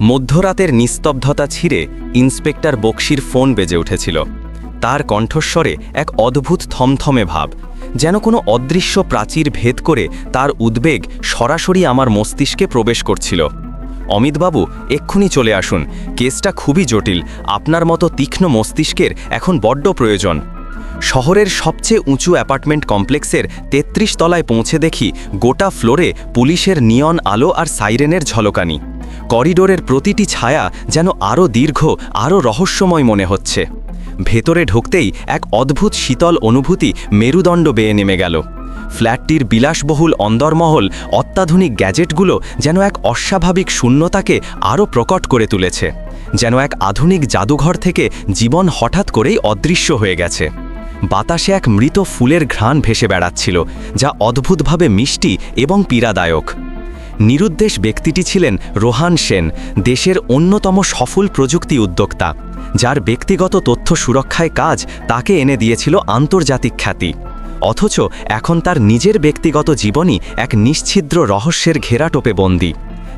মধ্যরাতের নিস্তব্ধতা ছিঁড়ে ইন্সপেক্টর বক্সির ফোন বেজে উঠেছিল। তার কণ্ঠস্বরে এক অদ্ভুত থমথমে ভাব, যেন কোনো অদৃশ্য প্রাচীর ভেদ করে তার উদ্বেগ সরাসরি আমার মস্তিষ্কে প্রবেশ করছিল। অমিতবাবু, এক্ষুনি চলে আসুন। কেসটা খুবই জটিল। আপনার মতো তীক্ষ্ণ মস্তিষ্কের এখন বড্ড প্রয়োজন। শহরের সবচেয়ে উঁচু অ্যাপার্টমেন্ট কমপ্লেক্সের ৩৩ তলায় পৌঁছে দেখি গোটা ফ্লোরে পুলিশের নিয়ন আলো আর সাইরেনের ঝলকানি। করিডোরের প্রতিটি ছায়া যেন আরও দীর্ঘ আরও রহস্যময় মনে হচ্ছে। ভেতরে ঢুকতেই এক অদ্ভুত শীতল অনুভূতি মেরুদণ্ড বেয়ে নেমে গেল। ফ্ল্যাটটির বিলাসবহুল অন্দরমহল, অত্যাধুনিক গ্যাজেটগুলো যেন এক অস্বাভাবিক শূন্যতাকে আরও প্রকট করে তুলেছে, যেন এক আধুনিক জাদুঘর থেকে জীবন হঠাৎ করেই অদৃশ্য হয়ে গেছে। বাতাসে এক মৃত ফুলের ঘ্রাণ ভেসে বেড়াচ্ছিল, যা অদ্ভুতভাবে মিষ্টি এবং পীড়াদায়ক। নিরুদ্দেশ ব্যক্তিটি ছিলেন রোহান সেন, দেশের অন্যতম সফল প্রযুক্তি উদ্যোক্তা। যার ব্যক্তিগত তথ্য সুরক্ষায় কাজ, তাকে এনে দিয়েছিল আন্তর্জাতিক খ্যাতি। অথচ এখন তার নিজের ব্যক্তিগত জীবনই এক নিশ্ছিদ্র রহস্যের ঘেরাটোপে বন্দী।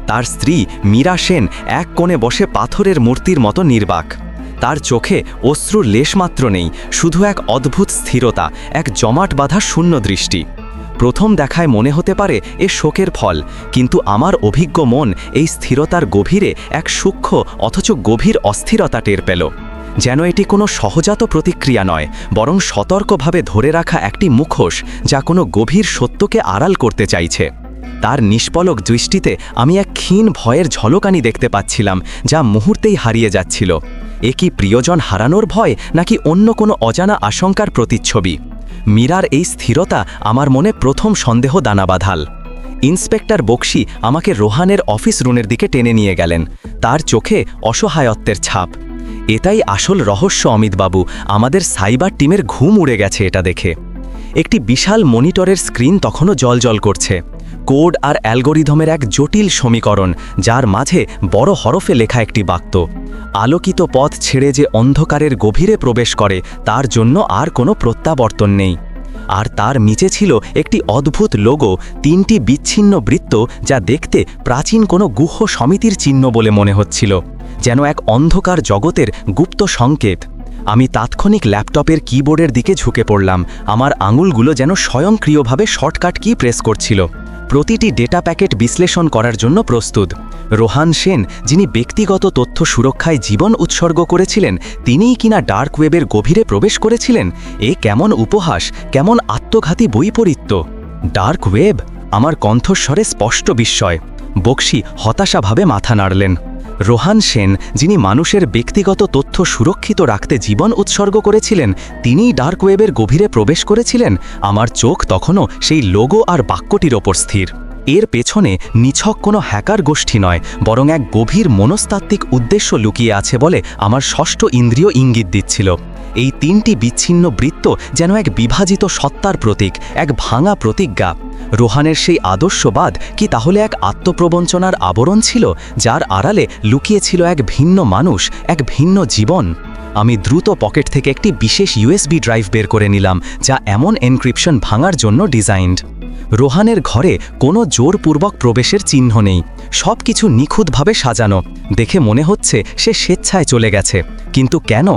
তার স্ত্রী মীরা সেন এক কোণে বসে পাথরের মূর্তির মতো নির্বাক। তার চোখে অশ্রুর লেশমাত্র নেই, শুধু এক অদ্ভুত স্থিরতা, এক জমাট বাঁধা শূন্য দৃষ্টি। প্রথম দেখায় মনে হতে পারে এ শোকের ফল, কিন্তু আমার অভিজ্ঞ মন এই স্থিরতার গভীরে এক সূক্ষ্ম অথচ গভীর অস্থিরতা টের পেল। যেন এটি কোনো সহজাত প্রতিক্রিয়া নয়, বরং সতর্কভাবে ধরে রাখা একটি মুখোশ যা কোনো গভীর সত্যকে আড়াল করতে চাইছে। তার নিষ্পলক দৃষ্টিতে আমি এক ক্ষীণ ভয়ের ঝলকানি দেখতে পাচ্ছিলাম, যা মুহূর্তেই হারিয়ে যাচ্ছিল। এ কি প্রিয়জন হারানোর ভয়, নাকি অন্য কোনো অজানা আশঙ্কার প্রতিচ্ছবি? মীরার এই স্থিরতা আমার মনে প্রথম সন্দেহ দানা বাঁধাল ইন্সপেক্টর বক্সি আমাকে রোহানের অফিস রুমের দিকে টেনে নিয়ে গেলেন। তার চোখে অসহায়ত্বের ছাপ। এটাই আসল রহস্য, অমিতবাবু। আমাদের সাইবার টিমের ঘুম উড়ে গেছে এটা দেখে। একটি বিশাল মনিটরের স্ক্রিন তখনও জলজল করছে। কোড আর অ্যালগোরিধমের এক জটিল সমীকরণ, যার মাঝে বড় হরফে লেখা একটি বাক্য। আলোকিত পথ ছেড়ে যে অন্ধকারের গভীরে প্রবেশ করে, তার জন্য আর কোনো প্রত্যাবর্তন নেই। আর তার নিচে ছিল একটি অদ্ভুত লোগো, তিনটি বিচ্ছিন্ন বৃত্ত যা দেখতে প্রাচীন কোনো গুহ সমিতির চিহ্ন বলে মনে হচ্ছিল, যেন এক অন্ধকার জগতের গুপ্ত সংকেত। আমি তাৎক্ষণিক ল্যাপটপের কিবোর্ডের দিকে ঝুঁকে পড়লাম, আমার আঙুলগুলো যেন স্বয়ংক্রিয়ভাবে শর্টকাট কি প্রেস করছিল। প্রতিটি ডেটা প্যাকেট বিশ্লেষণ করার জন্য প্রস্তুত। রোহান সেন, যিনি ব্যক্তিগত তথ্য সুরক্ষায় জীবন উৎসর্গ করেছিলেন, তিনিই কিনা ডার্ক ওয়েবের গভীরে প্রবেশ করেছিলেন? এ কেমন উপহাস, কেমন আত্মঘাতী বৈপরীত্য? ডার্ক ওয়েব, আমার কণ্ঠস্বরে স্পষ্ট বিস্ময়। বক্সি হতাশাভাবে মাথা নাড়লেন। রোহান সেন, যিনি মানুষের ব্যক্তিগত তথ্য সুরক্ষিত রাখতে জীবন উৎসর্গ করেছিলেন, তিনিই ডার্ক ওয়েবের গভীরে প্রবেশ করেছিলেন। আমার চোখ তখনও সেই লোগো আর বাক্যটির ওপর স্থির। এর পেছনে নিছক কোনো হ্যাকার গোষ্ঠী নয়, বরং এক গভীর মনস্তাত্ত্বিক উদ্দেশ্য লুকিয়ে আছে বলে আমার ষষ্ঠ ইন্দ্রিয় ইঙ্গিত দিচ্ছিল। এই তিনটি বিচ্ছিন্ন বৃত্ত যেন এক বিভাজিত সত্তার প্রতীক, এক ভাঙা প্রতিজ্ঞা। রোহানের সেই আদর্শবাদ কি তাহলে এক আত্মপ্রবঞ্চনার আবরণ ছিল, যার আড়ালে লুকিয়েছিল এক ভিন্ন মানুষ, এক ভিন্ন জীবন? আমি দ্রুত পকেট থেকে একটি বিশেষ ইউএসবি ড্রাইভ বের করে নিলাম, যা এমন এনক্রিপশন ভাঙার জন্য ডিজাইনড। রোহানের ঘরে কোনো জোরপূর্বক প্রবেশের চিহ্ন নেই সব কিছু নিখুঁতভাবে সাজানো। দেখে মনে হচ্ছে সে স্বেচ্ছায় চলে গেছে। কিন্তু কেন?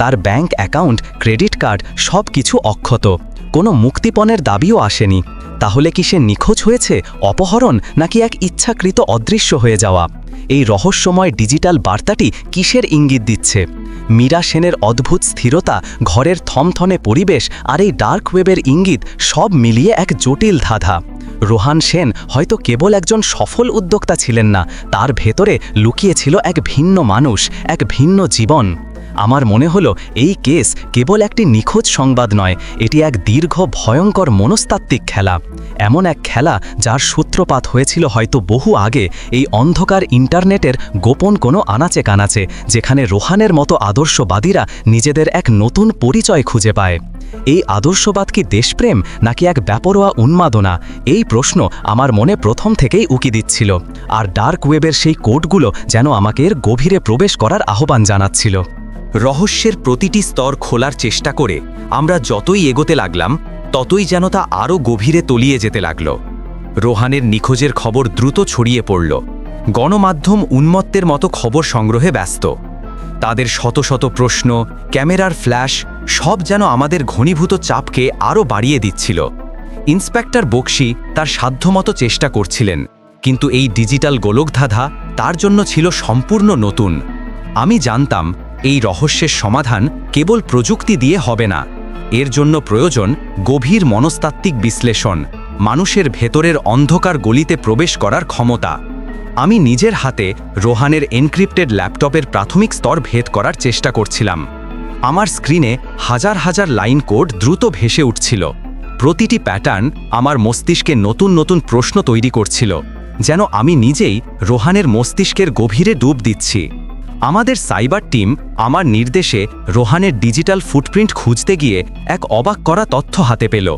তার ব্যাংক অ্যাকাউন্ট, ক্রেডিট কার্ড সব কিছু অক্ষত। কোনো মুক্তিপণের দাবিও আসেনি। তাহলে কি সে নিখোঁজ হয়েছে, অপহরণ, নাকি এক ইচ্ছাকৃত অদৃশ্য হয়ে যাওয়া? এই রহস্যময় ডিজিটাল বার্তাটি কিসের ইঙ্গিত দিচ্ছে? মীরা সেনের অদ্ভুত স্থিরতা, ঘরের থমথনে পরিবেশ আর এই ডার্ক ওয়েবের ইঙ্গিত সব মিলিয়ে এক জটিল ধাঁধা। রোহান সেন হয়তো কেবল একজন সফল উদ্যোক্তা ছিলেন না, তার ভেতরে লুকিয়েছিল এক ভিন্ন মানুষ, এক ভিন্ন জীবন। আমার মনে হলো এই কেস কেবল একটি নিখোঁজ সংবাদ নয়, এটি এক দীর্ঘ ভয়ঙ্কর মনস্তাত্ত্বিক খেলা। এমন এক খেলা যার সূত্রপাত হয়েছিল হয়তো বহু আগে, এই অন্ধকার ইন্টারনেটের গোপন কোনো আনাচে কানাচে, যেখানে রোহানের মতো আদর্শবাদীরা নিজেদের এক নতুন পরিচয় খুঁজে পায়। এই আদর্শবাদ কি দেশপ্রেম, নাকি এক ব্যাপরোয়া উন্মাদনা? এই প্রশ্ন আমার মনে প্রথম থেকেই উকি দিচ্ছিল, আর ডার্ক ওয়েবের সেই কোডগুলো যেন আমাকে এর গভীরে প্রবেশ করার আহ্বান জানাচ্ছিল। রহস্যের প্রতিটি স্তর খোলার চেষ্টা করে আমরা যতই এগোতে লাগলাম, ততই যেন তা আরও গভীরে তলিয়ে যেতে লাগল। রোহানের নিখোঁজের খবর দ্রুত ছড়িয়ে পড়ল। গণমাধ্যম উন্মত্তের মতো খবর সংগ্রহে ব্যস্ত। তাদের শত শত প্রশ্ন, ক্যামেরার ফ্ল্যাশ, সব যেন আমাদের ঘনীভূত চাপকে আরও বাড়িয়ে দিচ্ছিল। ইন্সপেক্টর বক্সি তার সাধ্যমতো চেষ্টা করছিলেন, কিন্তু এই ডিজিটাল গোলকধাঁধা তার জন্য ছিল সম্পূর্ণ নতুন। আমি জানতাম এই রহস্যের সমাধান কেবল প্রযুক্তি দিয়ে হবে না। এর জন্য প্রয়োজন গভীর মনস্তাত্ত্বিক বিশ্লেষণ, মানুষের ভেতরের অন্ধকার গলিতে প্রবেশ করার ক্ষমতা। আমি নিজের হাতে রোহানের এনক্রিপ্টেড ল্যাপটপের প্রাথমিক স্তর ভেদ করার চেষ্টা করছিলাম। আমার স্ক্রিনে হাজার হাজার লাইন কোড দ্রুত ভেসে উঠছিল। প্রতিটি প্যাটার্ন আমার মস্তিষ্কে নতুন নতুন প্রশ্ন তৈরি করছিল, যেন আমি নিজেই রোহানের মস্তিষ্কের গভীরে ডুব দিচ্ছি। আমাদের সাইবার টিম আমার নির্দেশে রোহানের ডিজিটাল ফুটপ্রিন্ট খুঁজতে গিয়ে এক অবাক করা তথ্য হাতে পেল।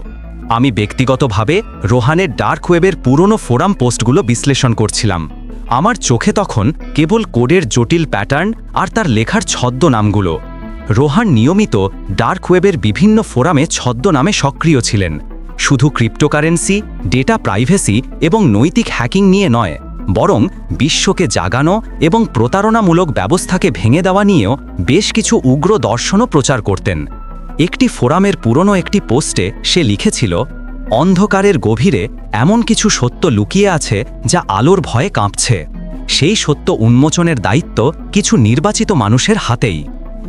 আমি ব্যক্তিগতভাবে রোহানের ডার্ক ওয়েবের পুরনো ফোরাম পোস্টগুলো বিশ্লেষণ করছিলাম। আমার চোখে তখন কেবল কোডের জটিল প্যাটার্ন আর তার লেখার ছদ্মনামগুলো। রোহান নিয়মিত ডার্ক ওয়েবের বিভিন্ন ফোরামে ছদ্মনামে সক্রিয় ছিলেন। শুধু ক্রিপ্টোকারেন্সি, ডেটা প্রাইভেসি এবং নৈতিক হ্যাকিং নিয়ে নয় বরং বিশ্বকে জাগানো এবং প্রতারণামূলক ব্যবস্থাকে ভেঙে দেওয়া নিয়েও বেশ কিছু উগ্র দর্শনও প্রচার করতেন। একটি ফোরামের পুরনো একটি পোস্টে সে লিখেছিল, অন্ধকারের গভীরে এমন কিছু সত্য লুকিয়ে আছে যা আলোর ভয়ে কাঁপছে। সেই সত্য উন্মোচনের দায়িত্ব কিছু নির্বাচিত মানুষের হাতেই।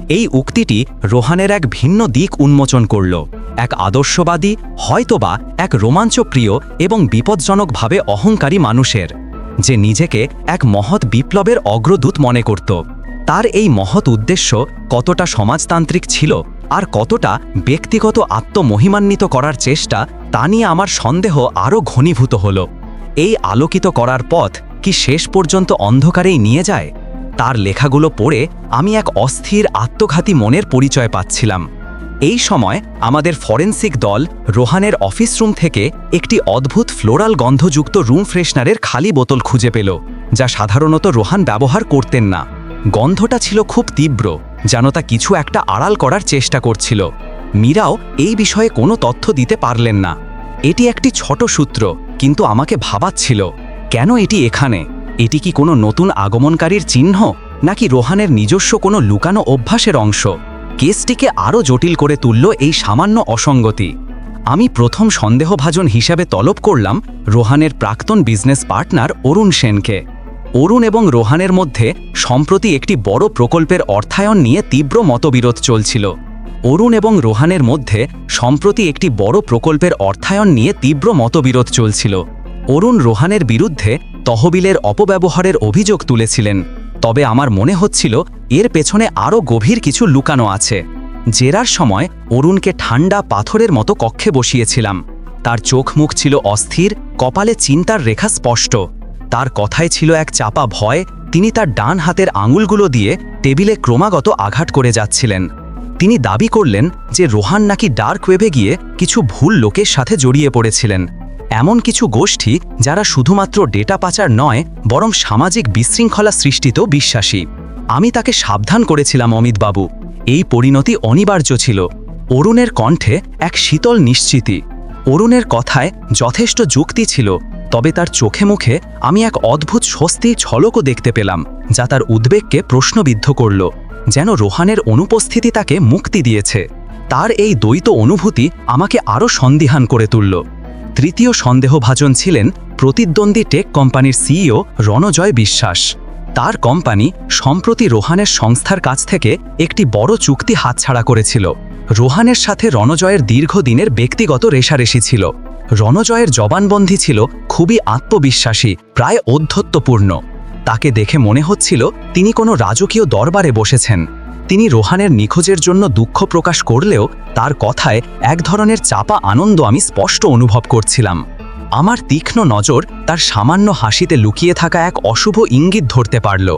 এই উক্তিটি রোহানের এক ভিন্ন দিক উন্মোচন করল। এক আদর্শবাদী, হয়তোবা এক রোমাঞ্চপ্রিয় এবং বিপজ্জনকভাবে অহংকারী মানুষের। যে নিজেকে এক মহৎ বিপ্লবের অগ্রদূত মনে করত। তার এই মহৎ উদ্দেশ্য কতটা সমাজতান্ত্রিক ছিল আর কতটা ব্যক্তিগত আত্মমহিমান্বিত করার চেষ্টা, তা নিয়ে আমার সন্দেহ আরও ঘনীভূত হল। এই আলোকিত করার পথ কি শেষ পর্যন্ত অন্ধকারেই নিয়ে যায়? তার লেখাগুলো পড়ে আমি এক অস্থির আত্মঘাতী মনের পরিচয় পাচ্ছিলাম। এই সময় আমাদের ফরেন্সিক দল রোহানের অফিস রুম থেকে একটি অদ্ভুত ফ্লোরাল গন্ধযুক্ত রুম ফ্রেশনারের খালি বোতল খুঁজে পেল, যা সাধারণত রোহান ব্যবহার করতেন না। গন্ধটা ছিল খুব তীব্র, যেন তা কিছু একটা আড়াল করার চেষ্টা করছিল। মীরাও এই বিষয়ে কোনো তথ্য দিতে পারলেন না। এটি একটি ছোট সূত্র, কিন্তু আমাকে ভাবাচ্ছিল, কেন এটি এখানে? এটি কি কোনো নতুন আগমনকারীর চিহ্ন, নাকি রোহানের নিজস্ব কোনো লুকানো অভ্যাসের অংশ? কেসটিকে আরও জটিল করে তুলল এই সামান্য অসঙ্গতি। আমি প্রথম সন্দেহভাজন হিসাবে তলব করলাম রোহানের প্রাক্তন বিজনেস পার্টনার অরুণ সেনকে। অরুণ এবং রোহানের মধ্যে সম্প্রতি একটি বড় প্রকল্পের অর্থায়ন নিয়ে তীব্র মতবিরোধ চলছিল। অরুণ এবং রোহানের মধ্যে সম্প্রতি একটি বড় প্রকল্পের অর্থায়ন নিয়ে তীব্র মতবিরোধ চলছিল। অরুণ রোহানের বিরুদ্ধে তহবিলের অপব্যবহারের অভিযোগ তুলেছিলেন। তবে আমার মনে হচ্ছিল এর পেছনে আরও গভীর কিছু লুকানো আছে। জেরার সময় অরুণকে ঠান্ডা পাথরের মতো কক্ষে বসিয়েছিলাম। তার চোখ মুখ ছিল অস্থির, কপালে চিন্তার রেখা স্পষ্ট। তার কথায় ছিল এক চাপা ভয়, তিনি তার ডান হাতের আঙুলগুলো দিয়ে টেবিলে ক্রমাগত আঘাত করে যাচ্ছিলেন। তিনি দাবি করলেন যে রোহান নাকি ডার্ক ওয়েবে গিয়ে কিছু ভুল লোকের সাথে জড়িয়ে পড়েছিলেন। এমন কিছু গোষ্ঠী যারা শুধুমাত্র ডেটা পাচার নয়, বরং সামাজিক বিশৃঙ্খলা সৃষ্টিতেও বিশ্বাসী। আমি তাকে সাবধান করেছিলাম, অমিতবাবু। এই পরিণতি অনিবার্য ছিল। অরুণের কণ্ঠে এক শীতল নিশ্চিতি। অরুণের কথায় যথেষ্ট যুক্তি ছিল, তবে তার চোখে মুখে আমি এক অদ্ভুত স্বস্তি ছলকও দেখতে পেলাম, যা তার উদ্বেগকে প্রশ্নবিদ্ধ করল, যেন রোহানের অনুপস্থিতি তাকে মুক্তি দিয়েছে। তার এই দ্বৈত অনুভূতি আমাকে আরও সন্দিহান করে তুলল। তৃতীয় সন্দেহভাজন ছিলেন প্রতিদ্বন্দ্বী টেক কোম্পানির সিইও রণজয় বিশ্বাস। তার কোম্পানি সম্প্রতি রোহানের সংস্থার কাছ থেকে একটি বড় চুক্তি হাতছাড়া করেছিল। রোহানের সাথে রণজয়ের দীর্ঘদিনের ব্যক্তিগত রেশারেশি ছিল। রণজয়ের জবানবন্দি ছিল খুবই আত্মবিশ্বাসী, প্রায় অধ্যত্বপূর্ণ। তাকে দেখে মনে হচ্ছিল তিনি কোনো রাজকীয় দরবারে বসেছেন। তিনি রোহানের নিখোঁজের জন্য দুঃখ প্রকাশ করলেও তার কথায় এক ধরনের চাপা আনন্দ আমি স্পষ্ট অনুভব করছিলাম। আমার তীক্ষ্ণ নজর তার সামান্য হাসিতে লুকিয়ে থাকা এক অশুভ ইঙ্গিত ধরতে পারল।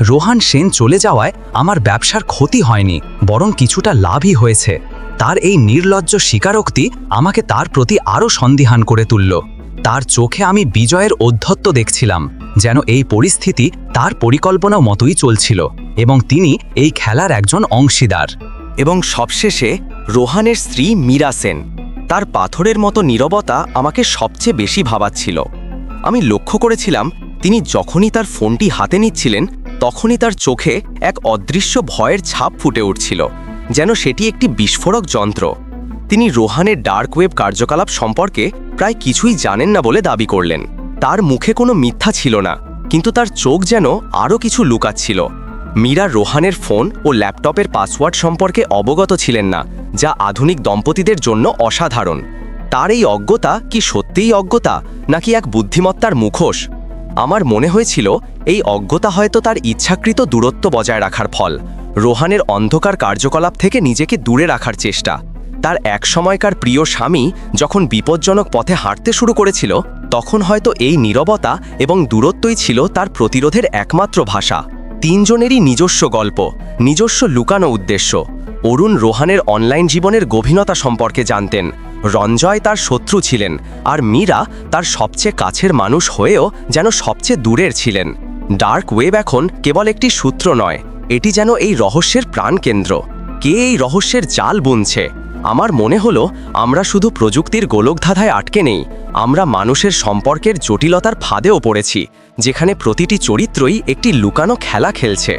রোহান সেন চলে যাওয়ায় আমার ব্যবসার ক্ষতি হয়নি, বরং কিছুটা লাভই হয়েছে। তার এই নির্লজ্জ স্বীকারোক্তি আমাকে তার প্রতি আরও সন্দিহান করে তুলল। তার চোখে আমি বিজয়ের অধ্যত্ত দেখছিলাম। যেন এই পরিস্থিতি তার পরিকল্পনা মতোই চলছিল এবং তিনি এই খেলার একজন অংশীদার। এবং সবশেষে রোহানের স্ত্রী মীরা সেন, তার পাথরের মতো নীরবতা আমাকে সবচেয়ে বেশি ভাবাচ্ছিল। আমি লক্ষ্য করেছিলাম, তিনি যখনই তার ফোনটি হাতে নিচ্ছিলেন, তখনই তার চোখে এক অদৃশ্য ভয়ের ছাপ ফুটে উঠছিল, যেন সেটি একটি বিস্ফোরক যন্ত্র। তিনি রোহানের ডার্ক ওয়েব কার্যকলাপ সম্পর্কে প্রায় কিছুই জানেন না বলে দাবি করলেন। তার মুখে কোনো মিথ্যা ছিল না, কিন্তু তার চোখ যেন আরও কিছু লুকাচ্ছিল। মীরা রোহানের ফোন ও ল্যাপটপের পাসওয়ার্ড সম্পর্কে অবগত ছিলেন না, যা আধুনিক দম্পতিদের জন্য অসাধারণ। তার এই অজ্ঞতা কি সত্যিই অজ্ঞতা, নাকি এক বুদ্ধিমত্তার মুখোশ? আমার মনে হয়েছিল, এই অজ্ঞতা হয়তো তার ইচ্ছাকৃত দূরত্ব বজায় রাখার ফল। রোহানের অন্ধকার কার্যকলাপ থেকে নিজেকে দূরে রাখার চেষ্টা। তার এক সময়কার প্রিয় স্বামী যখন বিপজ্জনক পথে হাঁটতে শুরু করেছিল, তখন হয়তো এই নীরবতা এবং দূরত্বই ছিল তার প্রতিরোধের একমাত্র ভাষা। তিনজনেরই নিজস্ব গল্প, নিজস্ব লুকানো উদ্দেশ্য। অরুণ রোহানের অনলাইন জীবনের গভীরতা সম্পর্কে জানতেন। রঞ্জয় তার শত্রু ছিলেন আর মীরা তার সবচেয়ে কাছের মানুষ হয়েও যেন সবচেয়ে দূরের ছিলেন। ডার্ক ওয়েব এখন কেবল একটি সূত্র নয়, এটি যেন এই রহস্যের প্রাণকেন্দ্র। কে এই রহস্যের জাল বুনছে? আমার মনে হলো, আমরা শুধু প্রযুক্তির গোলকধাঁধায় আটকে নেই, আমরা মানুষের সম্পর্কের জটিলতার ফাঁদেও পড়েছি, যেখানে প্রতিটি চরিত্রই একটি লুকানো খেলা খেলছে।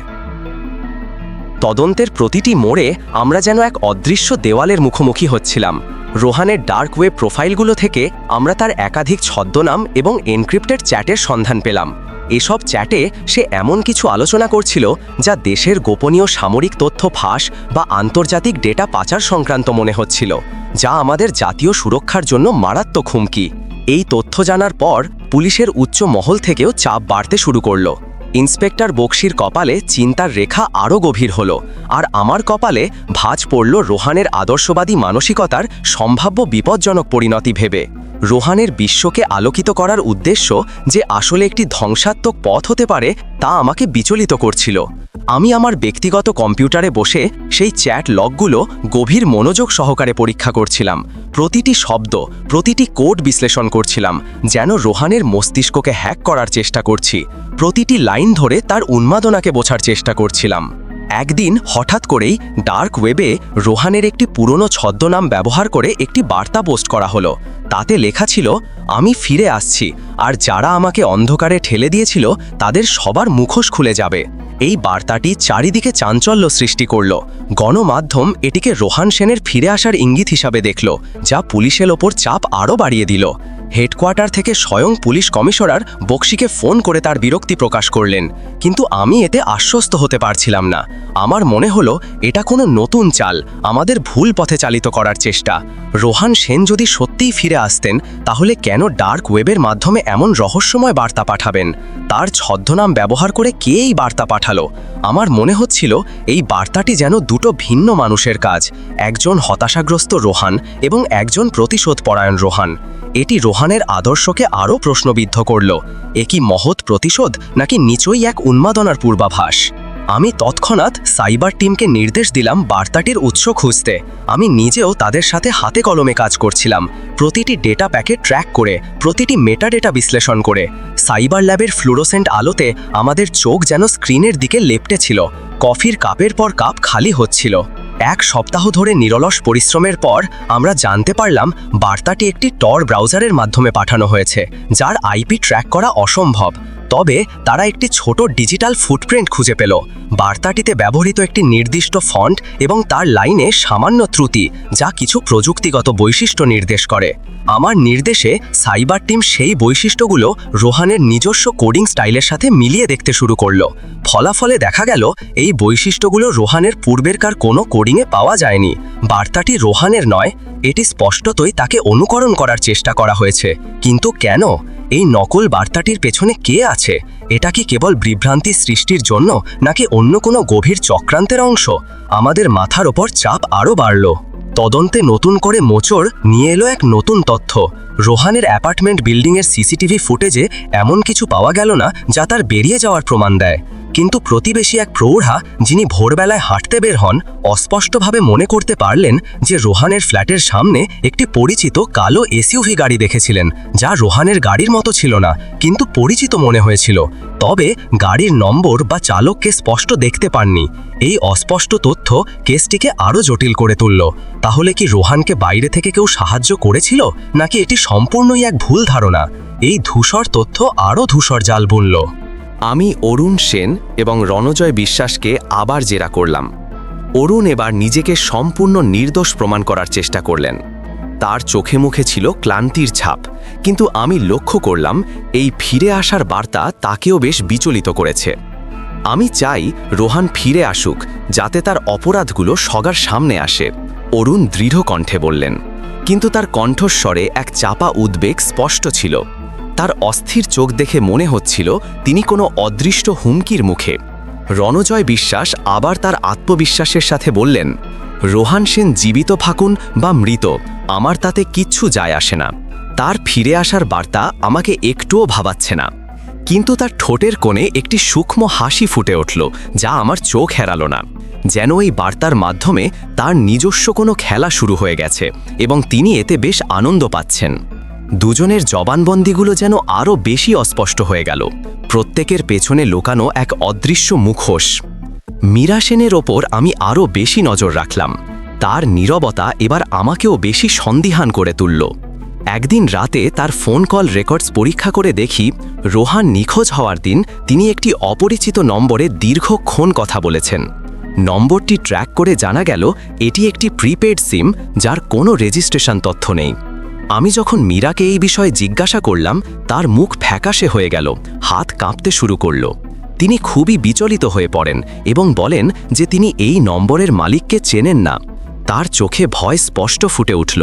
তদন্তের প্রতিটি মোড়ে আমরা যেন এক অদৃশ্য দেওয়ালের মুখোমুখি হচ্ছিলাম। রোহানের ডার্ক ওয়েব প্রোফাইলগুলো থেকে আমরা তার একাধিক ছদ্মনাম এবং এনক্রিপ্টেড চ্যাটের সন্ধান পেলাম। এসব চ্যাটে সে এমন কিছু আলোচনা করছিল যা দেশের গোপনীয় সামরিক তথ্য ফাঁস বা আন্তর্জাতিক ডেটা পাচার সংক্রান্ত মনে হচ্ছিল, যা আমাদের জাতীয় সুরক্ষার জন্য মারাত্মক হুমকি। এই তথ্য জানার পর পুলিশের উচ্চ মহল থেকেও চাপ বাড়তে শুরু করল। ইন্সপেক্টর বক্সির কপালে চিন্তার রেখা আরও গভীর হল, আর আমার কপালে ভাজ পড়ল রোহানের আদর্শবাদী মানসিকতার সম্ভাব্য বিপজ্জনক পরিণতি ভেবে। রোহানের বিশ্বকে আলোকিত করার উদ্দেশ্য যে আসলে একটি ধ্বংসাত্মক পথ হতে পারে তা আমাকে বিচলিত করছিল। আমি আমার ব্যক্তিগত কম্পিউটারে বসে সেই চ্যাট লগগুলো গভীর মনোযোগ সহকারে পরীক্ষা করছিলাম। প্রতিটি শব্দ, প্রতিটি কোড বিশ্লেষণ করছিলাম, যেন রোহানের মস্তিষ্ককে হ্যাক করার চেষ্টা করছি। প্রতিটি লাইন ধরে তার উন্মাদনাকে বোঝার চেষ্টা করছিলাম। একদিন হঠাৎ করেই ডার্ক ওয়েবে রোহানের একটি পুরনো ছদ্মনাম ব্যবহার করে একটি বার্তা পোস্ট করা হলো। তাতে লেখা ছিল, আমি ফিরে আসছি, আর যারা আমাকে অন্ধকারে ঠেলে দিয়েছিল, তাদের সবার মুখোশ খুলে যাবে। এই বার্তাটি চারিদিকে চাঞ্চল্য সৃষ্টি করল। গণমাধ্যম এটিকে রোহান সেনের ফিরে আসার ইঙ্গিত হিসাবে দেখল, যা পুলিশের ওপর চাপ আরও বাড়িয়ে দিল। হেডকোয়ার্টার থেকে স্বয়ং পুলিশ কমিশনার বক্সিকে ফোন করে তার বিরক্তি প্রকাশ করলেন। কিন্তু আমি এতে আশ্বস্ত হতে পারছিলাম না। আমার মনে হলো, এটা কোনো নতুন চাল, আমাদের ভুল পথে চালিত করার চেষ্টা। রোহান সেন যদি সত্যিই ফিরে আসতেন, তাহলে কেন ডার্ক ওয়েবের মাধ্যমে এমন রহস্যময় বার্তা পাঠাবেন? তার ছদ্মনাম ব্যবহার করে কে এই বার্তা পাঠালো? আমার মনে হচ্ছিল, এই বার্তাটি যেন দুটো ভিন্ন মানুষের কাজ, একজন হতাশাগ্রস্ত রোহান এবং একজন প্রতিশোধ পরায়ণ রোহান। এটি রোহানের আদর্শকে আরও প্রশ্নবিদ্ধ করল। এ কি মহৎ প্রতিশোধ, নাকি নিচই এক উন্মাদনার পূর্বাভাস? আমি তৎক্ষণাৎ সাইবার টিমকে নির্দেশ দিলাম বার্তাটির উৎস খুঁজতে। আমি নিজেও তাদের সাথে হাতে কলমে কাজ করছিলাম। প্রতিটি ডেটা প্যাকেট ট্র্যাক করে, প্রতিটি মেটা ডেটা বিশ্লেষণ করে। সাইবার ল্যাবের ফ্লুরোসেন্ট আলোতে আমাদের চোখ যেন স্ক্রিনের দিকে লেপটে ছিল। কফির কাপের পর কাপ খালি হচ্ছিল। এক সপ্তাহ ধরে নিরলস পরিশ্রমের পর আমরা জানতে পারলাম বার্তাটি একটি টর ব্রাউজারের মাধ্যমে পাঠানো হয়েছে, যার আইপি ট্র্যাক করা অসম্ভব। তবে তারা একটি ছোট ডিজিটাল ফুটপ্রিন্ট খুঁজে পেল। বার্তাটিতে ব্যবহৃত একটি নির্দিষ্ট ফন্ট এবং তার লাইনে সামান্য ত্রুটি, যা কিছু প্রযুক্তিগত বৈশিষ্ট্য নির্দেশ করে। আমার নির্দেশে সাইবার টিম সেই বৈশিষ্ট্যগুলো রোহানের নিজস্ব কোডিং স্টাইলের সাথে মিলিয়ে দেখতে শুরু করল। ফলাফলে দেখা গেল, এই বৈশিষ্ট্যগুলো রোহানের পূর্বেরকার কোনো কোডিংয়ে পাওয়া যায়নি। বার্তাটি রোহানের নয়, এটি স্পষ্টতই তাকে অনুকরণ করার চেষ্টা করা হয়েছে। কিন্তু কেন? এই নকল বার্তাটির পেছনে কে আছে? এটা কি কেবল বিভ্রান্তি সৃষ্টির জন্য, নাকি অন্য কোনো গভীর চক্রান্তের অংশ? আমাদের মাথার ওপর চাপ আরও বাড়ল। তদন্তে নতুন করে মোচড় নিয়ে এলো এক নতুন তথ্য। রোহানের অ্যাপার্টমেন্ট বিল্ডিংয়ের সিসিটিভি ফুটেজে এমন কিছু পাওয়া গেল না, যা তার বেরিয়ে যাওয়ার প্রমাণ দেয়। কিন্তু প্রতিবেশী এক প্রৌঢ়া, যিনি ভোরবেলায় হাঁটতে বের হন, অস্পষ্টভাবে মনে করতে পারলেন যে রোহানের ফ্ল্যাটের সামনে একটি পরিচিত কালো এসইউভি গাড়ি দেখেছিলেন, যা রোহানের গাড়ির মতো ছিল না, কিন্তু পরিচিত মনে হয়েছিল। তবে গাড়ির নম্বর বা চালককে স্পষ্ট দেখতে পাননি। এই অস্পষ্ট তথ্য কেসটিকে আরও জটিল করে তুলল। তাহলে কি রোহানকে বাইরে থেকে কেউ সাহায্য করেছিল, নাকি এটি সম্পূর্ণই এক ভুল ধারণা? এই ধূসর তথ্য আরও ধূসর জাল বুনল। আমি অরুণ সেন এবং রণজয় বিশ্বাসকে আবার জেরা করলাম। অরুণ এবার নিজেকে সম্পূর্ণ নির্দোষ প্রমাণ করার চেষ্টা করলেন। তার চোখে মুখে ছিল ক্লান্তির ছাপ, কিন্তু আমি লক্ষ্য করলাম এই ফিরে আসার বার্তা তাকেও বেশ বিচলিত করেছে। আমি চাই রোহান ফিরে আসুক, যাতে তার অপরাধগুলো সগার সামনে আসে, অরুণ দৃঢ় কণ্ঠে বললেন। কিন্তু তার কণ্ঠস্বরে এক চাপা উদ্বেগ স্পষ্ট ছিল। তার অস্থির চোখ দেখে মনে হচ্ছিল তিনি কোনো অদৃষ্ট হুমকির মুখে। রণজয় বিশ্বাস আবার তার আত্মবিশ্বাসের সাথে বললেন, রোহান সেন জীবিত থাকুন বা মৃত, আমার তাতে কিচ্ছু যায় আসে না। তার ফিরে আসার বার্তা আমাকে একটুও ভাবাচ্ছে না। কিন্তু তার ঠোঁটের কোণে একটি সূক্ষ্ম হাসি ফুটে উঠল, যা আমার চোখ হেরালো না। যেন এই বার্তার মাধ্যমে তার নিজস্ব কোনো খেলা শুরু হয়ে গেছে এবং তিনি এতে বেশ আনন্দ পাচ্ছেন। দুজনের জবানবন্দিগুলো যেন আরও বেশি অস্পষ্ট হয়ে গেল। প্রত্যেকের পেছনে লোকানো এক অদৃশ্য মুখোশ। মীরা সেনের ওপর আমি আরও বেশি নজর রাখলাম। তার নীরবতা এবার আমাকেও বেশি সন্দিহান করে তুলল। একদিন রাতে তার ফোন কল রেকর্ডস পরীক্ষা করে দেখি, রোহান নিখোঁজ হওয়ার দিন তিনি একটি অপরিচিত নম্বরে দীর্ঘক্ষণ কথা বলেছেন। নম্বরটি ট্র্যাক করে জানা গেল, এটি একটি প্রিপেড সিম, যার কোনো রেজিস্ট্রেশন তথ্য নেই। আমি যখন মীরাকে এই বিষয়ে জিজ্ঞাসা করলাম, তার মুখ ফ্যাকাশে হয়ে গেল, হাত কাঁপতে শুরু করল। তিনি খুবই বিচলিত হয়ে পড়েন এবং বলেন যে তিনি এই নম্বরের মালিককে চেনেন না। তার চোখে ভয় স্পষ্ট ফুটে উঠল।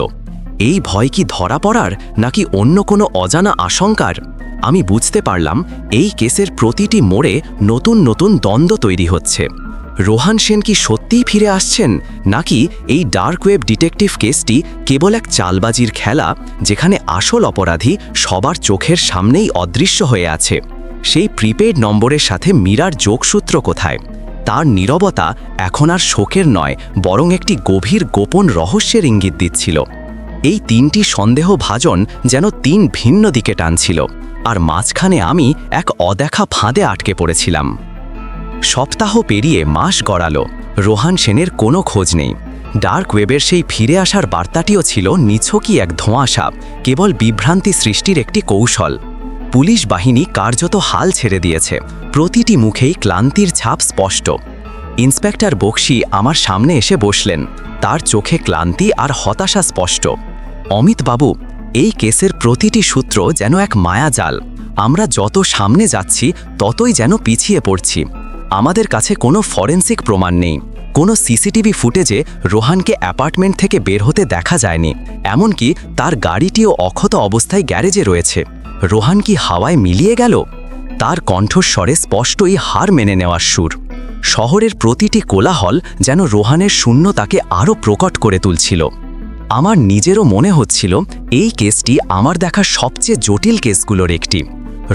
এই ভয় কি ধরা পড়ার, নাকি অন্য কোনো অজানা আশঙ্কার? আমি বুঝতে পারলাম, এই কেসের প্রতিটি মোড়ে নতুন নতুন দ্বন্দ্ব তৈরি হচ্ছে। রোহান সেন কি সত্যিই ফিরে আসছেন? নাকি এই ডার্ক ওয়েব ডিটেকটিভ কেসটি কেবল এক চালবাজির খেলা, যেখানে আসল অপরাধী সবার চোখের সামনেই অদৃশ্য হয়ে আছে? সেই প্রিপেড নম্বরের সাথে মীরার যোগসূত্র কোথায়? তার নীরবতা এখন আর শোকের নয়, বরং একটি গভীর গোপন রহস্যের ইঙ্গিত দিচ্ছিল। এই তিনটি সন্দেহভাজন যেন তিন ভিন্ন দিকে টানছিল, আর মাঝখানে আমি এক অদেখা ফাঁদে আটকে পড়েছিলাম। সপ্তাহ পেরিয়ে মাস গড়ালো। রোহান সেনের কোনো খোঁজ নেই। ডার্ক ওয়েবের সেই ফিরে আসার বার্তাটিও ছিল নিছকই এক ধোঁয়াশা কেবল বিভ্রান্তি সৃষ্টির একটি কৌশল। পুলিশ বাহিনী কার্যত হাল ছেড়ে দিয়েছে। প্রতিটি মুখেই ক্লান্তির ছাপ স্পষ্ট। ইন্সপেক্টর বক্সি আমার সামনে এসে বসলেন। তার চোখে ক্লান্তি আর হতাশা স্পষ্ট। অমিত বাবু এই কেসের প্রতিটি সূত্র যেন এক মায়াজাল। আমরা যত সামনে যাচ্ছি, ততই যেন পিছিয়ে পড়ছি। আমাদের কাছে কোনো ফরেন্সিক প্রমাণ নেই। কোনো সিসিটিভি ফুটেজে রোহানকে অ্যাপার্টমেন্ট থেকে বের হতে দেখা যায়নি। এমনকি তার গাড়িটিও অক্ষত অবস্থায় গ্যারেজে রয়েছে। রোহান কি হাওয়ায় মিলিয়ে গেল? তার কণ্ঠস্বরে স্পষ্টই হার মেনে নেওয়ার সুর। শহরের প্রতিটি কোলাহল যেন রোহানের শূন্যতাকে আরও প্রকট করে তুলছিল। আমার নিজেরও মনে হচ্ছিল, এই কেসটি আমার দেখা সবচেয়ে জটিল কেসগুলোর একটি।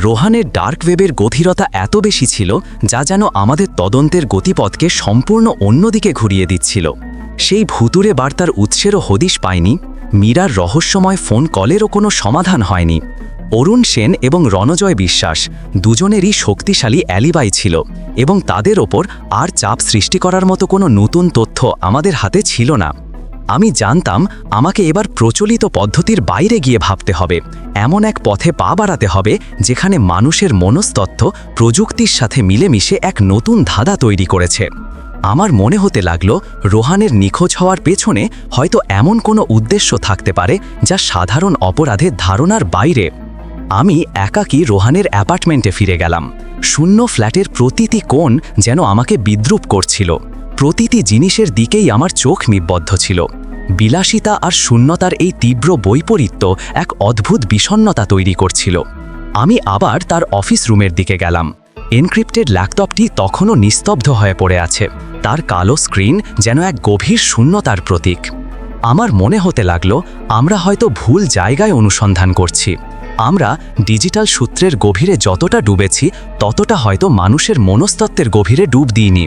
রোহানের ডার্ক ওয়েবের গভীরতা এত বেশি ছিল যা যেন আমাদের তদন্তের গতিপথকে সম্পূর্ণ অন্যদিকে ঘুরিয়ে দিচ্ছিল। সেই ভুতুরে বার্তার উৎসেরও হদিশ পায়নি মীরার রহস্যময় ফোন কলেরও কোনো সমাধান হয়নি। অরুণ সেন এবং রণজয় বিশ্বাস দুজনেরই শক্তিশালী অ্যালিবাই ছিল এবং তাদের ওপর আর চাপ সৃষ্টি করার মতো কোনো নতুন তথ্য আমাদের হাতে ছিল না। আমি জানতাম আমাকে এবার প্রচলিত পদ্ধতির বাইরে গিয়ে ভাবতে হবে। এমন এক পথে পা বাড়াতে হবে যেখানে মানুষের মনস্তত্ত্ব প্রযুক্তির সাথে মিলেমিশে এক নতুন ধাঁধা তৈরি করেছে। আমার মনে হতে লাগল, রোহানের নিখোঁজ হওয়ার পেছনে হয়তো এমন কোনো উদ্দেশ্য থাকতে পারে যা সাধারণ অপরাধের ধারণার বাইরে। আমি একাকী রোহানের অ্যাপার্টমেন্টে ফিরে গেলাম। শূন্য ফ্ল্যাটের প্রতিটি কোণ যেন আমাকে বিদ্রুপ করছিল। প্রতিটি জিনিসের দিকেই আমার চোখ নিবদ্ধ ছিল। বিলাসিতা আর শূন্যতার এই তীব্র বৈপরীত্য এক অদ্ভুত বিষণ্নতা তৈরি করছিল। আমি আবার তার অফিস রুমের দিকে গেলাম। এনক্রিপ্টেড ল্যাপটপটি তখনও নিস্তব্ধ হয়ে পড়ে আছে। তার কালো স্ক্রিন যেন এক গভীর শূন্যতার প্রতীক। আমার মনে হতে লাগল, আমরা হয়তো ভুল জায়গায় অনুসন্ধান করছি। আমরা ডিজিটাল সূত্রের গভীরে যতটা ডুবেছি, ততটা হয়তো মানুষের মনস্তত্ত্বের গভীরে ডুব দিইনি।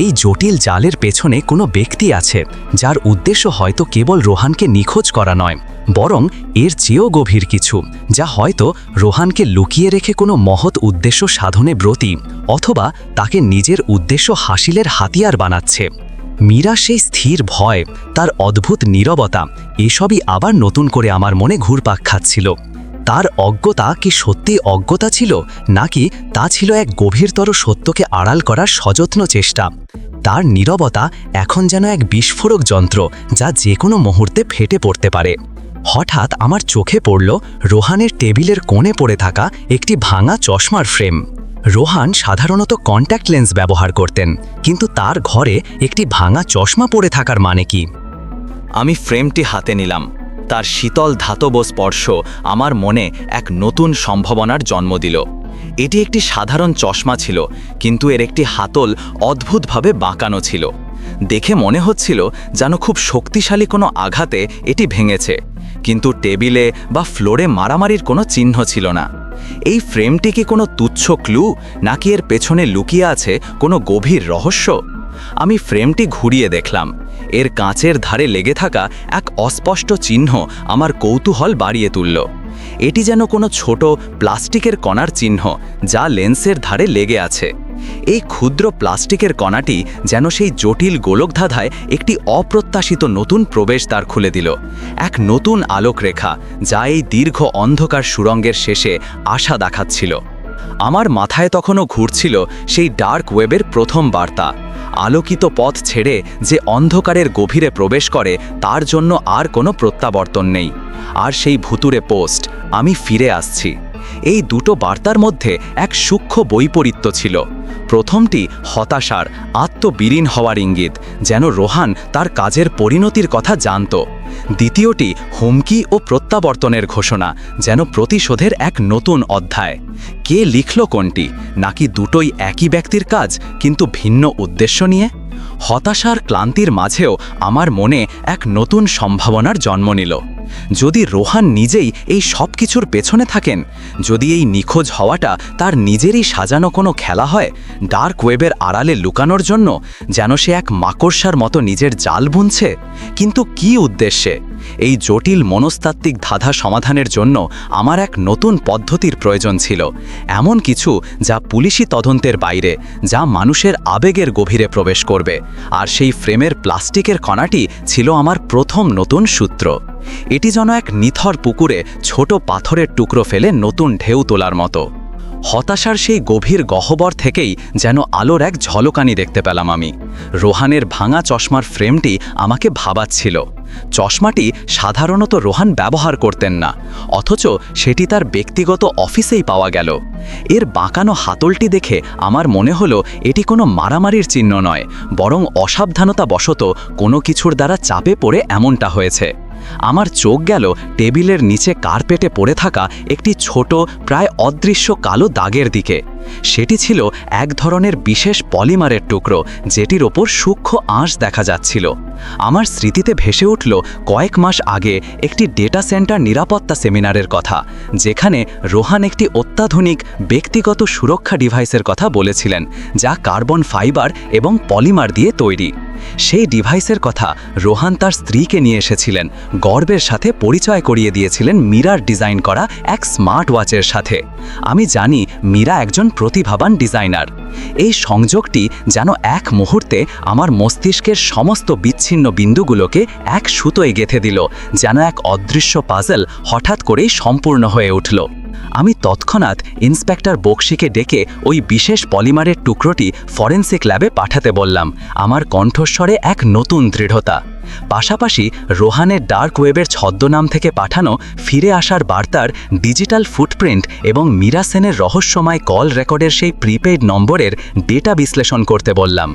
এই জটিল জালের পেছনে কোনো ব্যক্তি আছে, যার উদ্দেশ্য হয়তো কেবল রোহানকে নিখোঁজ করা নয়, বরং এর চেয়েও গভীর কিছু, যা হয়তো রোহানকে লুকিয়ে রেখে কোনো মহৎ উদ্দেশ্য সাধনে ব্রতী, অথবা তাকে নিজের উদ্দেশ্য হাসিলের হাতিয়ার বানাচ্ছে। মীরা সেই স্থির ভয়, তার অদ্ভুত নীরবতা, এসবই আবার নতুন করে আমার মনে ঘুরপাক খাচ্ছিল। তার অজ্ঞতা কি সত্যি অজ্ঞতা ছিল, নাকি তা ছিল এক গভীরতর সত্যকে আড়াল করার সযত্ন চেষ্টা? তার নীরবতা এখন যেন এক বিস্ফোরক যন্ত্র, যা যে কোনো মুহূর্তে ফেটে পড়তে পারে। হঠাৎ আমার চোখে পড়ল রোহানের টেবিলের কোণে পড়ে থাকা একটি ভাঙা চশমার ফ্রেম। রোহান সাধারণত কন্ট্যাক্ট লেন্স ব্যবহার করতেন, কিন্তু তার ঘরে একটি ভাঙা চশমা পড়ে থাকার মানে কি? আমি ফ্রেমটি হাতে নিলাম। তার শীতল ধাতব স্পর্শ আমার মনে এক নতুন সম্ভাবনার জন্ম দিল। এটি একটি সাধারণ চশমা ছিল, কিন্তু এর একটি হাতল অদ্ভুতভাবে বাঁকানো ছিল। দেখে মনে হচ্ছিল যেন খুব শক্তিশালী কোনো আঘাতে এটি ভেঙেছে, কিন্তু টেবিলে বা ফ্লোরে মারামারির কোনো চিহ্ন ছিল না। এই ফ্রেমটি কি কোনো তুচ্ছ ক্লু, নাকি এর পেছনে লুকিয়ে আছে কোনো গভীর রহস্য? আমি ফ্রেমটি ঘুরিয়ে দেখলাম। এর কাঁচের ধারে লেগে থাকা এক অস্পষ্ট চিহ্ন আমার কৌতূহল বাড়িয়ে তুলল। এটি যেন কোনো ছোট প্লাস্টিকের কণার চিহ্ন যা লেন্সের ধারে লেগে আছে। এই ক্ষুদ্র প্লাস্টিকের কণাটি যেন সেই জটিল গোলকধাঁধায় একটি অপ্রত্যাশিত নতুন প্রবেশদ্বার খুলে দিল। এক নতুন আলোকরেখা যা এই দীর্ঘ অন্ধকার সুরঙ্গের শেষে আশা দেখাচ্ছিল। আমার মাথায় তখনও ঘুরছিল সেই ডার্ক ওয়েবের প্রথম বার্তা। আলোকিত পথ ছেড়ে যে অন্ধকারের গভীরে প্রবেশ করে, তার জন্য আর কোনো প্রত্যাবর্তন নেই। আর সেই ভুতুরে পোস্ট, আমি ফিরে আসছি। এই দুটো বার্তার মধ্যে এক সূক্ষ্ম বৈপরীত্য ছিল। প্রথমটি হতাশার, আত্মবিলীন হওয়ার ইঙ্গিত, যেন রোহান তার কাজের পরিণতির কথা জানত। দ্বিতীয়টি হুমকি ও প্রত্যাবর্তনের ঘোষণা, যেন প্রতিশোধের এক নতুন অধ্যায়। কে লিখল কোনটি, নাকি দুটোই একই ব্যক্তির কাজ, কিন্তু ভিন্ন উদ্দেশ্য নিয়ে? হতাশার ক্লান্তির মাঝেও আমার মনে এক নতুন সম্ভাবনার জন্ম নিল। যদি রোহান নিজেই এই সব কিছুর পেছনে থাকেন, যদি এই নিখোঁজ হওয়াটা তার নিজেরই সাজানো কোনো খেলা হয়, ডার্ক ওয়েবের আড়ালে লুকানোর জন্য যেন সে এক মাকড়সার মতো নিজের জাল বুনছে, কিন্তু কি উদ্দেশ্যে? এই জটিল মনস্তাত্ত্বিক ধাঁধা সমাধানের জন্য আমার এক নতুন পদ্ধতির প্রয়োজন ছিল, এমন কিছু যা পুলিশি তদন্তের বাইরে, যা মানুষের আবেগের গভীরে প্রবেশ করবে। আর সেই ফ্রেমের প্লাস্টিকের কণাটি ছিল আমার প্রথম নতুন সূত্র। এটি যেন এক নিথর পুকুরে ছোট পাথরের টুকরো ফেলে নতুন ঢেউ তোলার মতো। হতাশার সেই গভীর গহ্বর থেকেই যেন আলোর এক ঝলকানি দেখতে পেলাম আমি। রোহানের ভাঙা চশমার ফ্রেমটি আমাকে ভাবাচ্ছিল। চশমাটি সাধারণত রোহান ব্যবহার করতেন না, অথচ সেটি তার ব্যক্তিগত অফিসেই পাওয়া গেল। এর বাঁকানো হাতলটি দেখে আমার মনে হলো এটি কোনো মারামারির চিহ্ন নয়, বরং অসাবধানতা বশত কোনো কিছুর দ্বারা চাপে পড়ে এমনটা হয়েছে। আমার চোখ গেল টেবিলের নিচে কার্পেটে পড়ে থাকা একটি ছোট, প্রায় অদৃশ্য কালো দাগের দিকে। সেটি ছিল এক ধরনের বিশেষ পলিমারের টুকরো, যেটির ওপর সূক্ষ্ম আঁশ দেখা যাচ্ছিল। আমার স্মৃতিতে ভেসে উঠল কয়েক মাস আগে একটি ডেটা সেন্টার নিরাপত্তা সেমিনারের কথা, যেখানে রোহান একটি অত্যাধুনিক, ব্যক্তিগত সুরক্ষা ডিভাইসের কথা বলেছিলেন, যা কার্বন ফাইবার এবং পলিমার দিয়ে তৈরি। সেই ডিভাইসের কথা রোহান তার স্ত্রীকে নিয়ে এসেছিলেন, গর্বের সাথে পরিচয় করিয়ে দিয়েছিলেন মীরার ডিজাইন করা এক স্মার্ট ওয়াচের সাথে। আমি জানি মীরা একজন প্রতিভাবান ডিজাইনার। এই সংযোগটি যেন এক মুহূর্তে আমার মস্তিষ্কের সমস্ত বিচ্ছিন্ন বিন্দুগুলোকে এক সুতোয় গেঁথে দিল, যেন এক অদৃশ্য পাজল হঠাৎ করেই সম্পূর্ণ হয়ে উঠল। আমি তৎক্ষণাৎ ইন্সপেক্টর বক্সিকে ডেকে ওই বিশেষ পলিমারের টুকরোটি ফরেন্সিক ল্যাবে পাঠাতে বললাম। আমার কণ্ঠস্বরে এক নতুন দৃঢ়তা। পাশাপাশি রোহানের ডার্ক ওয়েবের ছদ্মনাম থেকে পাঠানো ফিরে আসার বার্তার ডিজিটাল ফুটপ্রিন্ট এবং মীরা সেনের রহস্যময় কল রেকর্ডের সেই প্রিপেইড নম্বরের ডেটা বিশ্লেষণ করতে বললাম।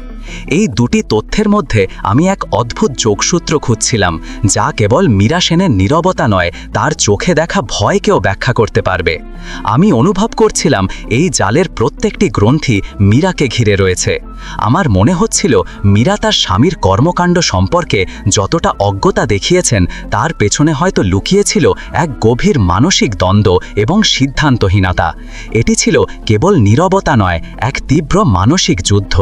এই দুটি তথ্যের মধ্যে আমি এক অদ্ভুত যোগসূত্র খুঁজছিলাম, যা কেবল মীরা সেনের নীরবতা নয়, তার চোখে দেখা ভয়কেও ব্যাখ্যা করতে পারবে। আমি অনুভব করছিলাম এই জালের প্রত্যেকটি গ্রন্থি মীরাকে ঘিরে রয়েছে। আমার মনে হচ্ছিল মীরা তার স্বামীর কর্মকাণ্ড সম্পর্কে যতটা অজ্ঞতা দেখিয়েছেন, তার পেছনে হয়তো লুকিয়েছিল এক গভীর মানসিক দ্বন্দ্ব এবং সিদ্ধান্তহীনতা। এটি ছিল কেবল নীরবতা নয়, এক তীব্র মানসিক যুদ্ধ।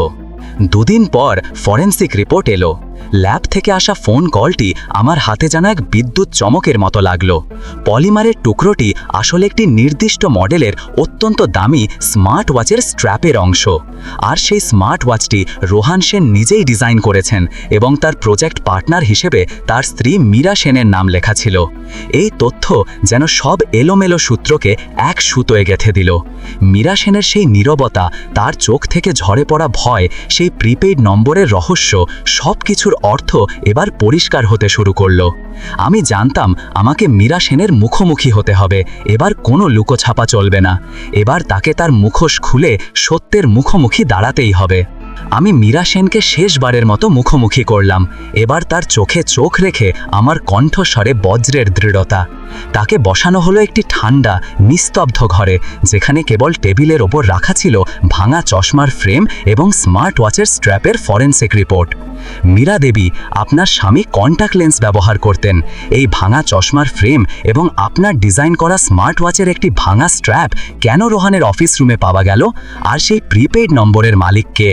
দুদিন পর ফরেন্সিক রিপোর্ট এলো। ল্যাব থেকে আসা ফোন কলটি আমার হাতে যেন এক বিদ্যুৎ চমকের মতো লাগল। পলিমারের টুকরোটি আসলে একটি নির্দিষ্ট মডেলের অত্যন্ত দামি স্মার্ট ওয়াচের স্ট্র্যাপের অংশ। আর সেই স্মার্ট ওয়াচটি রোহান সেন নিজেই ডিজাইন করেছেন এবং তার প্রজেক্ট পার্টনার হিসেবে তার স্ত্রী মীরা সেনের নাম লেখা ছিল। এই তথ্য যেন সব এলোমেলো সূত্রকে এক সুতোয় গেথে দিল। মীরা সেনের সেই নীরবতা, তার চোখ থেকে ঝরে পড়া ভয়, সেই প্রিপেইড নম্বরের রহস্য সব কিছুর অর্থ এবার পরিষ্কার হতে শুরু করল। আমি জানতাম আমাকে মীরা সেনের মুখোমুখি হতে হবে, এবার কোনো লুকোছাপা চলবে না। এবার তাকে তার মুখোশ খুলে সত্যের মুখোমুখি দাঁড়াতেই হবে। আমি মীরা সেনকে শেষবারের মতো মুখোমুখি করলাম। এবার তার চোখে চোখ রেখে আমার কণ্ঠস্বরে বজ্রের দৃঢ়তা। তাকে বসানো হলো একটি ঠান্ডা নিস্তব্ধ ঘরে, যেখানে কেবল টেবিলের ওপর রাখা ছিল ভাঙা চশমার ফ্রেম এবং স্মার্ট ওয়াচের স্ট্র্যাপের ফরেন্সিক রিপোর্ট। মীরা দেবী, আপনার স্বামী কন্ট্যাক্ট লেন্স ব্যবহার করতেন। এই ভাঙা চশমার ফ্রেম এবং আপনার ডিজাইন করা স্মার্ট ওয়াচের একটি ভাঙা স্ট্র্যাপ কেন রোহানের অফিস রুমে পাওয়া গেল? আর সেই প্রিপেইড নম্বরের মালিক কে?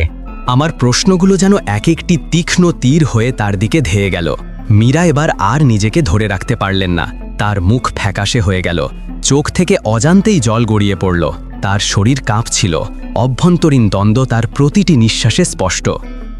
আমার প্রশ্নগুলো যেন এক একটি তীক্ষ্ণ তীর হয়ে তার দিকে ধেয়ে গেল। মীরা এবার আর নিজেকে ধরে রাখতে পারলেন না। তার মুখ ফ্যাকাশে হয়ে গেল। চোখ থেকে অজান্তেই জল গড়িয়ে পড়ল। তার শরীর কাঁপছিল। অভ্যন্তরীণ দ্বন্দ্ব তার প্রতিটি নিঃশ্বাসে স্পষ্ট।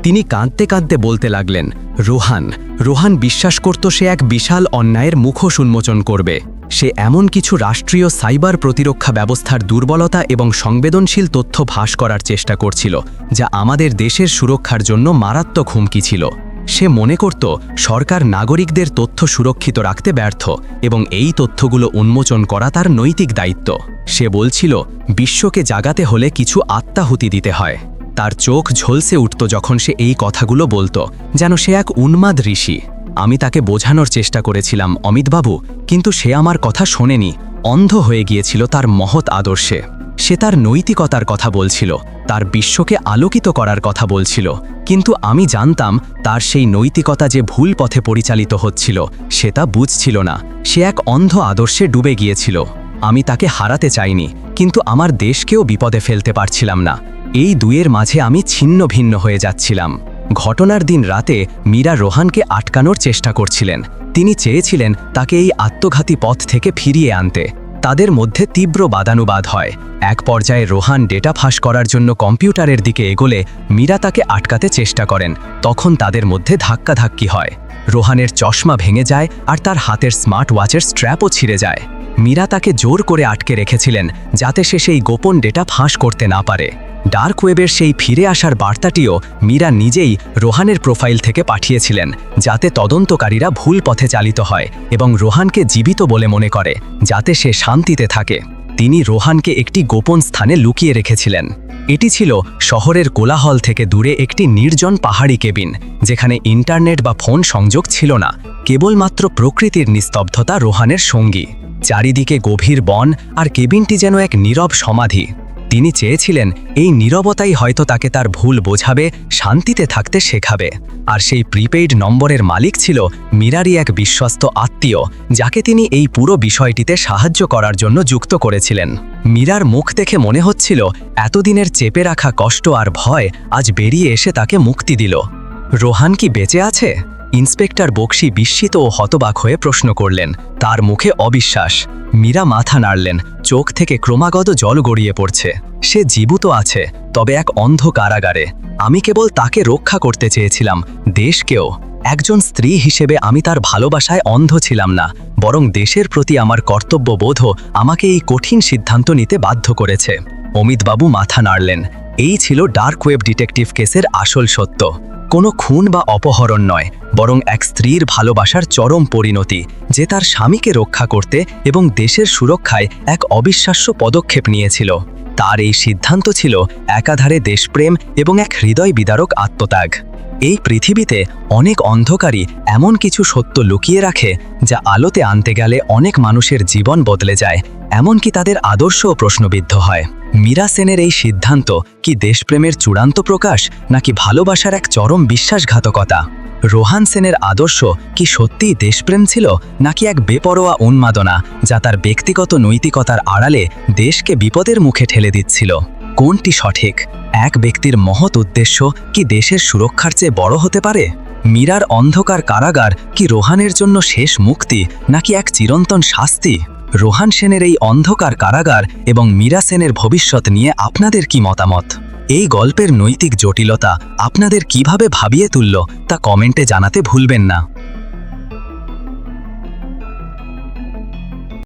তিনি কাঁদতে কাঁদতে বলতে লাগলেন, রোহান রোহান বিশ্বাস করত সে এক বিশাল অন্যায়ের মুখোশ উন্মোচন করবে। সে এমন কিছু রাষ্ট্রীয় সাইবার প্রতিরক্ষা ব্যবস্থার দুর্বলতা এবং সংবেদনশীল তথ্য ফাঁস করার চেষ্টা করছিল, যা আমাদের দেশের সুরক্ষার জন্য মারাত্মক হুমকি ছিল। সে মনে করত, সরকার নাগরিকদের তথ্য সুরক্ষিত রাখতে ব্যর্থ এবং এই তথ্যগুলো উন্মোচন করা তার নৈতিক দায়িত্ব। সে বলছিল, বিশ্বকে জাগাতে হলে কিছু আত্মাহুতি দিতে হয়। তার চোখ ঝলসে উঠত যখন সে এই কথাগুলো বলতো, যেন সে এক উন্মাদ ঋষি। আমি তাকে বোঝানোর চেষ্টা করেছিলাম, অমিতবাবু, কিন্তু সে আমার কথা শোনেনি। অন্ধ হয়ে গিয়েছিল তার মহৎ আদর্শে। সে তার নৈতিকতার কথা বলছিল, তার বিশ্বকে আলোকিত করার কথা বলছিল। কিন্তু আমি জানতাম, তার সেই নৈতিকতা যে ভুল পথে পরিচালিত হচ্ছিল সে তা বুঝছিল না। সে এক অন্ধ আদর্শে ডুবে গিয়েছিল। আমি তাকে হারাতে চাইনি, কিন্তু আমার দেশকেও বিপদে ফেলতে পারছিলাম না। এই দুয়ের মাঝে আমি ছিন্ন ভিন্ন হয়ে যাচ্ছিলাম। ঘটনার দিন রাতে মীরা রোহানকে আটকানোর চেষ্টা করছিলেন। তিনি চেয়েছিলেন তাকে এই আত্মঘাতী পথ থেকে ফিরিয়ে আনতে। তাদের মধ্যে তীব্র বাদানুবাদ হয়। এক পর্যায়ে রোহান ডেটা ফাঁস করার জন্য কম্পিউটারের দিকে এগোলে মীরা তাকে আটকাতে চেষ্টা করেন। তখন তাদের মধ্যে ধাক্কাধাক্কি হয়। রোহানের চশমা ভেঙে যায় আর তার হাতের স্মার্ট ওয়াচের স্ট্র্যাপও ছিঁড়ে যায়। মীরা তাকে জোর করে আটকে রেখেছিলেন, যাতে সে সেই গোপন ডেটা ফাঁস করতে না পারে। ডার্ক ওয়েবের সেই ফিরে আসার বার্তাটিও মীরা নিজেই রোহানের প্রোফাইল থেকে পাঠিয়েছিলেন, যাতে তদন্তকারীরা ভুল পথে চালিত হয় এবং রোহানকে জীবিত বলে মনে করে, যাতে সে শান্তিতে থাকে। তিনি রোহানকে একটি গোপন স্থানে লুকিয়ে রেখেছিলেন। এটি ছিল শহরের কোলাহল থেকে দূরে একটি নির্জন পাহাড়ি কেবিন, যেখানে ইন্টারনেট বা ফোন সংযোগ ছিল না, কেবলমাত্র প্রকৃতির নিস্তব্ধতা রোহানের সঙ্গী। চারিদিকে গভীর বন আর কেবিনটি যেন এক নীরব সমাধি। তিনি চেয়েছিলেন এই নীরবতাই হয়তো তাকে তার ভুল বোঝাবে, শান্তিতে থাকতে শেখাবে। আর সেই প্রিপেইড নম্বরের মালিক ছিল মীরারই এক বিশ্বস্ত আত্মীয়, যাকে তিনি এই পুরো বিষয়টিতে সাহায্য করার জন্য যুক্ত করেছিলেন। মীরার মুখ দেখে মনে হচ্ছিল, এতদিনের চেপে রাখা কষ্ট আর ভয় আজ বেরিয়ে এসে তাকে মুক্তি দিল। রোহান কি বেঁচে আছে? ইন্সপেক্টর বক্সি বিস্মিত ও হতবাক হয়ে প্রশ্ন করলেন, তার মুখে অবিশ্বাস। মীরা মাথা নাড়লেন, চোখ থেকে ক্রমাগত জল গড়িয়ে পড়ছে। সে জীবিত আছে, তবে এক অন্ধ কারাগারে। আমি কেবল তাকে রক্ষা করতে চেয়েছিলাম দেশকেও একজন স্ত্রী হিসেবে আমি তার ভালোবাসায় অন্ধ ছিলাম না, বরং দেশের প্রতি আমার কর্তব্যবোধও আমাকে এই কঠিন সিদ্ধান্ত নিতে বাধ্য করেছে। অমিতবাবু মাথা নাড়লেন এই ছিল ডার্ক ওয়েব ডিটেকটিভ কেসের আসল সত্য। কোনো খুন বা অপহরণ নয়, বরং এক স্ত্রীর ভালোবাসার চরম পরিণতি, যে তার স্বামীকে রক্ষা করতে এবং দেশের সুরক্ষায় এক অবিশ্বাস্য পদক্ষেপ নিয়েছিল। তার এই সিদ্ধান্ত ছিল একাধারে দেশপ্রেম এবং এক হৃদয় বিদারক আত্মত্যাগ। এই পৃথিবীতে অনেক অন্ধকারী এমন কিছু সত্য লুকিয়ে রাখে যা আলোতে আনতে গেলে অনেক মানুষের জীবন বদলে যায়, এমনকি তাদের আদর্শও প্রশ্নবিদ্ধ হয়। মীরা সেনের এই সিদ্ধান্ত কি দেশপ্রেমের চূড়ান্ত প্রকাশ, নাকি ভালোবাসার এক চরম বিশ্বাসঘাতকতা? রোহান সেনের আদর্শ কি সত্যিই দেশপ্রেম ছিল, নাকি এক বেপরোয়া উন্মাদনা যা তার ব্যক্তিগত নৈতিকতার আড়ালে দেশকে বিপদের মুখে ঠেলে দিচ্ছিল? কোনটি সঠিক? এক ব্যক্তির মহৎ উদ্দেশ্য কি দেশের সুরক্ষার চেয়ে বড় হতে পারে? মীরার অন্ধকার কারাগার কি রোহানের জন্য শেষ মুক্তি, নাকি এক চিরন্তন শাস্তি? রোহান সেনের এই অন্ধকার কারাগার এবং মীরা সেনের ভবিষ্যৎ নিয়ে আপনাদের কি মতামত? এই গল্পের নৈতিক জটিলতা আপনাদের কীভাবে ভাবিয়ে তুলল, তা কমেন্টে জানাতে ভুলবেন না।